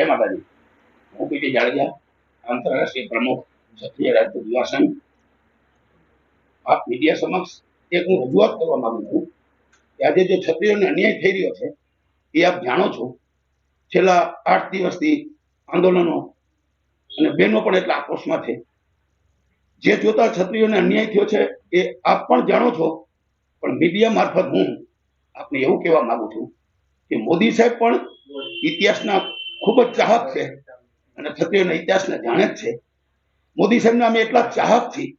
જય માતાજી હું પીટી જાડેજા આંતરરાષ્ટ્રીય પ્રમુખ, ક્ષત્રિય રાજપૂત યુવા આપ મીડિયા સમક્ષ એક હું રજૂઆત કરવા માંગુ છું કે આજે જે ક્ષત્રિયોને અન્યાય થઈ રહ્યો છે, એ આપ જાણો છો. છેલ્લા આઠ દિવસથી આંદોલનો અને બહેનો પણ એટલા આક્રોશમાં છે. જે જોતા ક્ષત્રિયોને અન્યાય થયો છે, એ આપ પણ જાણો છો. પણ મીડિયા મારફત હું આપને એવું કહેવા માંગુ છું કે મોદી સાહેબ પણ ઇતિહાસના ખૂબ જ ચાહક છે. અને ક્ષત્રિયોના ઇતિહાસને જાણે જ છે. મોદી સાહેબના અમે એટલા ચાહક છીએ.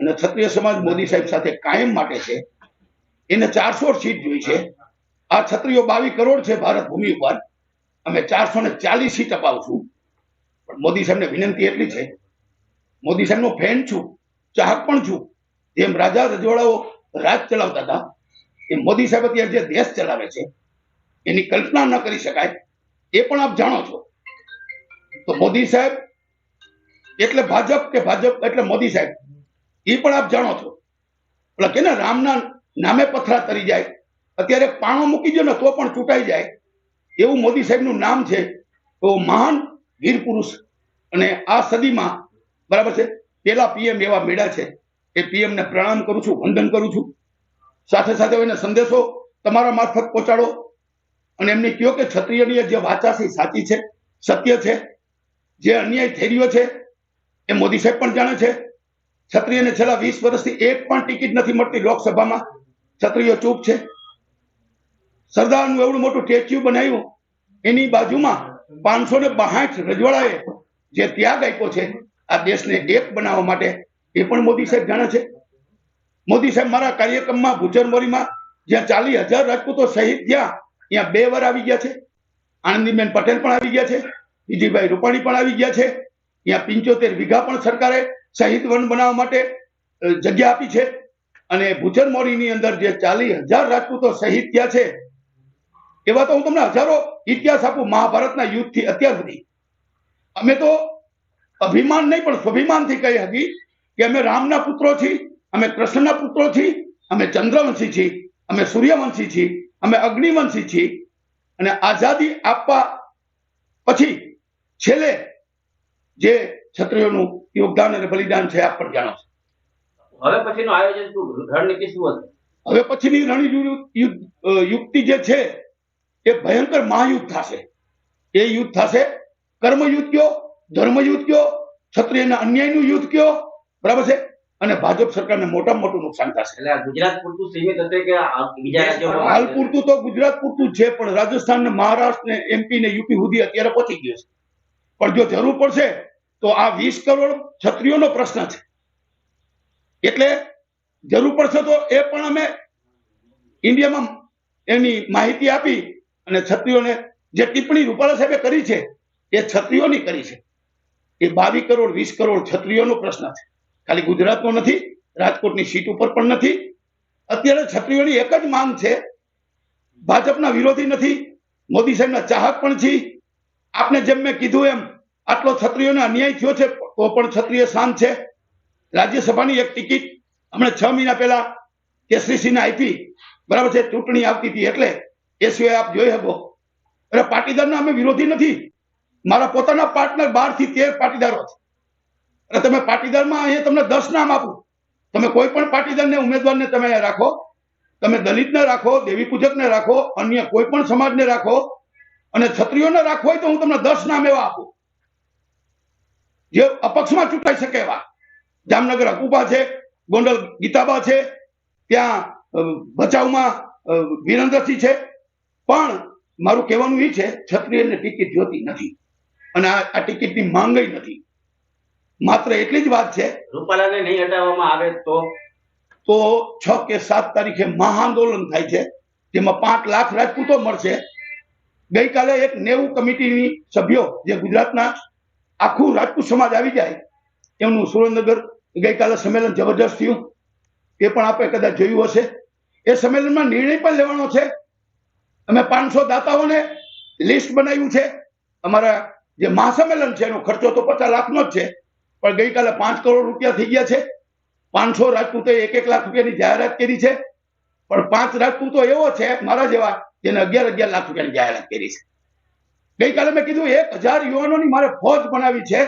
અને ક્ષત્રિય સમાજ મોદી સાહેબ સાથે કાયમ માટે છે. એને ચારસો સીટ જોઈ છે. આ ક્ષત્રિયો બાવીસ કરોડ છે ભારત ભૂમિ ઉપર. અમે ચારસો ને ચાલીસ સીટ અપાવશું. પણ મોદી સાહેબને વિનંતી એટલી છે. મોદી સાહેબનો ફેન છું. ચાહક પણ છું. જેમ રાજા રજવાડાઓ રાજ ચલાવતા હતા એ મોદી સાહેબ અત્યારે જે દેશ ચલાવે છે, એની કલ્પના ન કરી શકાય. એ પણ આપ જાણો છો. તો મોદી સાહેબ, એટલે ભાજપ કે ભાજપ, એટલે મોદી સાહેબ એ પણ આપ જાણો છો. એટલે કે ને રામના નામે પથરા તરી જાય, અત્યારે પાણો મૂકી દો ને તો પણ ચૂંટાઈ જાય. એવું મોદી સાહેબનું નામ છે. તો મહાન વીર પુરુષ. અને આ સદીમાં, બરાબર છે, પેલા પીએમ એવા મેળા છે એ પીએમ ને પ્રણામ કરું છું, વંદન કરું છું. સાથે સાથે એને સંદેશો તમારા મારફત પહોંચાડો. અને એમને કહ્યો કે ક્ષત્રિયની જે વાચા છે સાચી છે, સત્ય છે, જે અન્યાય થઈ રહ્યો છે, એ મોદી સાહેબ પણ જાણે છે. ક્ષત્રિયને છેલ્લા વીસ વર્ષથી એક પણ ટિકિટ નથી મળતી લોકસભામાં. ક્ષત્રિયો ચૂપ છે. સરદારનું એવડું મોટું સ્ટેચ્યુ બનાવ્યું. એની બાજુમાં પાંચસો ને બાસઠ રજવાડાએ જે ત્યાગ આપ્યો છે, આ દેશને એક બનાવવા માટે, એ પણ મોદી સાહેબ જાણે છે. મોદી સાહેબ મારા કાર્યક્રમમાં ભુજરમોરીમાં જ્યાં ચાલીસ હજાર રાજપૂતો શહીદ થયા ત્યાં બે વાર આવી ગયા છે. આનંદીબેન પટેલ પણ આવી ગયા છે. વિજયભાઈ રૂપાણી પણ આવી ગયા છે. અહીંયા પિંચોતેર વીઘા પણ સરકારે શહીદ વન બનાવવા માટે જગ્યા આપી છે. અને ભુજરમોરીની અંદર જે ચાલીસ હજાર રાજપૂતો શહીદ થયા છે, એવા તો હું તમને હજારો ઇતિહાસ આપું મહાભારતના યુદ્ધથી અત્યાર સુધી. અમે તો અભિમાન નહીં, પણ સ્વાભિમાનથી કહી હતી કે અમે રામના પુત્રો છીએ, અમે કૃષ્ણના પુત્રો છીએ, અમે ચંદ્રવંશી છીએ, અમે સૂર્યવંશી છીએ. અમે અગ્નિવંશી છીએ અને આઝાદી આપવા પછી છેલ્લે જે ક્ષત્રિયોનું યોગદાન અને બલિદાન છે આપ પણ જાણો છો. હવે પછીનું આયોજન શું? રણનીતિ શું હશે હવે પછીની રણયુદ્ધ યુક્તિ જે છે એ ભયંકર મહાયુદ્ધ થશે. એ યુદ્ધ થશે કર્મયુદ્ધ કયો ધર્મયુદ્ધ કયો ક્ષત્રિયના અન્યાયનું યુદ્ધ કયો બરાબર છે? અને ભાજપ સરકારને મોટામાં મોટું નુકસાન થશે. એટલે ગુજરાત પૂરતું સીમિત હશે કે બીજા રાજ્યોમાં હાલ પૂરતું તો ગુજરાત પૂરતું છે પણ રાજસ્થાન ને મહારાષ્ટ્ર ને એમપી ને યુપી સુધી અત્યારે પહોંચી ગયો છે. પણ જો જરૂર પડશે તો આ વીસ કરોડ ક્ષત્રિયોનો પ્રશ્ન છે. એટલે જરૂર પડશે તો એ પણ અમે ઇન્ડિયામાં એની માહિતી આપી અને ક્ષત્રિયોને જે ટિપ્પણી રૂપાલા સાહેબે કરી છે એ ક્ષત્રિયોની કરી છે. એ બાવીસ કરોડ વીસ કરોડ ક્ષત્રિયોનો પ્રશ્ન છે. ખાલી ગુજરાતનો નથી, રાજકોટની સીટ ઉપર પણ નથી. અત્યારે છત્રીઓની એક જ માંગ છે. ભાજપના વિરોધી નથી, મોદી સાહેબના ચાહક પણ છે. આપને જેમ મેં કીધું એમ, આટલો છત્રીઓને અન્યાય થયો છે, તો પણ છત્રીય શાંત છે. રાજ્યસભાની એક ટિકિટ હમણાં છ મહિના પહેલા કેસરીસિંહને આપી. બરાબર છે, ચૂંટણી આવતી હતી એટલે એ સિવાય આપ જોઈ શકો. એટલે પાટીદારના અમે વિરોધી નથી. મારા પોતાના પાર્ટનર બારથી તેર પાટીદારો છે. એટલે તમે પાટીદારમાં અહીંયા તમને દસ નામ આપું. તમે કોઈ પણ પાટીદારને, ઉમેદવારને તમે અહીંયા રાખો. તમે દલિતને રાખો, દેવી પૂજકને રાખો, અન્ય કોઈ પણ સમાજને રાખો. અને ક્ષત્રિયોને રાખો હોય તો હું તમને દસ નામ એવા આપું. જે અપક્ષમાં ચૂંટાઈ શકે એવા. જામનગર અકુબા છે, ગોંડલ ગીતાબા છે, ત્યાં ભચાઉમાં વિરેન્દ્રસિંહ છે. પણ મારું કહેવાનું એ છે ક્ષત્રિયને ટિકિટ જોતી નથી. અને આ આ ટિકિટની માંગઈ નથી. માત્ર એટલી જ વાત છે. રૂપાલાને નહીં હટાવવામાં આવે તો? તો છ કે સાત તારીખે મહાઆંદોલન થાય છે. જેમાં પાંચ લાખ રાજપૂતો મળશે. ગઈકાલે એક નેવું કમિટીની સભ્યો જે ગુજરાતના આખું રાજપૂત સમાજ આવી જાય એમનું સુરેન્દ્રનગર ગઈકાલે સંમેલન જબરજસ્ત થયું. એ પણ આપણે કદાચ જોયું હશે. એ સંમેલનમાં નિર્ણય પણ લેવાનો છે. અમે પાંચસો દાતાઓને લિસ્ટ બનાવ્યું છે. અમારા જે મહાસંમેલન છે એનો ખર્ચો તો પચાસ લાખનો જ છે. પણ ગઈકાલે પાંચ કરોડ રૂપિયા થઈ ગયા છે. પાંચસો રાજપૂતો એક એક લાખ રૂપિયાની જાહેરાત કરી છે. પણ પાંચ રાજપૂતો એવો છે મારા જેવા જેને અગિયાર અગિયાર લાખ રૂપિયાની જાહેરાત કરી છે. ગઈકાલે મેં કીધું એક હજાર યુવાનોની મારે ફોજ બનાવી છે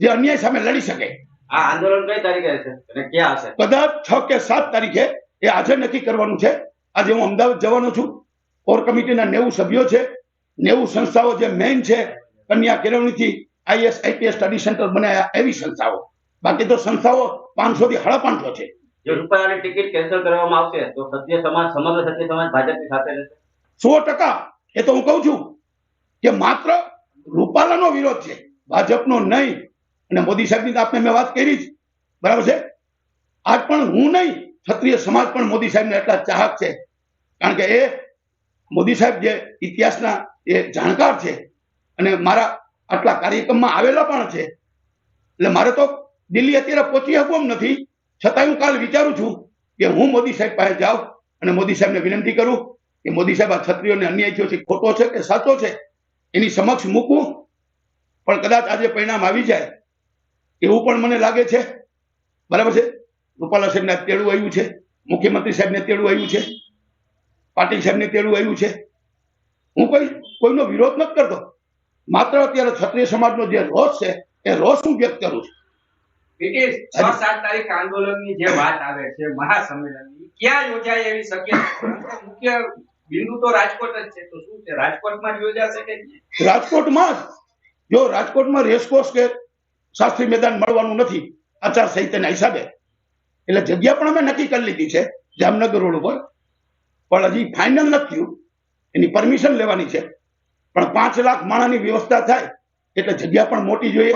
જે અન્યાય સામે લડી શકે. આ આંદોલન કઈ તારીખે છે અને ક્યાં હશે? કદાચ છ કે સાત તારીખે એ આજે નક્કી કરવાનું છે. આજે હું અમદાવાદ જવાનો છું. કોર કમિટીના નેવું સભ્યો છે. નેવું સંસ્થાઓ જે મેઇન છે કન્યા કેળવણીથી આઈએસ આઈપીએસ સ્ટડી સેન્ટર બનાવ્યા એવી સંસ્થાઓ. બાકી તો સંસ્થાઓ પાંચસો થી સાડા પાંચસો છે. જો રૂપાલાની ટિકિટ કેન્સલ કરવામાં આવશે તો સત્ય સમાજ સમગ્ર સત્ય સમાજ ભાજપની સાથે રહેશે. સો ટકા. એ તો હું કહું છું કે માત્ર રૂપાલાનો વિરોધ છે ભાજપનો નહીં. અને મોદી સાહેબની તો આપને મેં વાત કરી જ. બરાબર છે? આજ પણ હું નહીં ક્ષત્રિય સમાજ પણ મોદી સાહેબને એટલા ચાહક છે. કારણ કે એ મોદી સાહેબ જે ઇતિહાસના એ જાણકાર છે. અને મારા આટલા કાર્યક્રમમાં આવેલા પણ છે. એટલે મારે તો દિલ્હી અત્યારે પહોંચી શકવું નથી. છતાં હું કાલ વિચારું છું કે હું મોદી સાહેબ પાસે જાઉં અને મોદી સાહેબને વિનંતી કરું કે મોદી સાહેબ આ છત્રીઓને અન્યાય થયો છે, ખોટો છે કે સાચો છે, એની સમક્ષ મૂકવું પણ કદાચ આજે પરિણામ આવી જાય એવું પણ મને લાગે છે. બરાબર છે? રૂપાલા સાહેબને તેડું આવ્યું છે, મુખ્યમંત્રી સાહેબને તેડું આવ્યું છે, પાટીલ સાહેબને તેડું આવ્યું છે. હું કોઈ, કોઈનો વિરોધ નથી કરતો. માત્ર અત્યારે ક્ષત્રિય સમાજનો જે રોષ છે એ રોષ હું વ્યક્ત કરું છું. સાત તારીખ આંદોલનની જે વાત આવે છે મહાસંમેલનની ક્યાં યોજાય એવી શક્યતા? મુખ્ય બિંદુ તો રાજકોટ જ છે તો શું છે રાજકોટમાં જ યોજાશે કે રાજકોટમાં જ. જો રાજકોટમાં રેસકોર્સ કે શાસ્ત્રી મેદાન મળવાનું નથી આચાર સંહિતાના હિસાબે એટલે જગ્યા પણ અમે નક્કી કરી લીધી છે જામનગર રોડ ઉપર. પણ હજી ફાઇનલ નથી થયું. એની પરમિશન લેવાની છે. પણ પાંચ લાખ માણાની વ્યવસ્થા થાય એટલે જગ્યા પણ મોટી જોઈએ.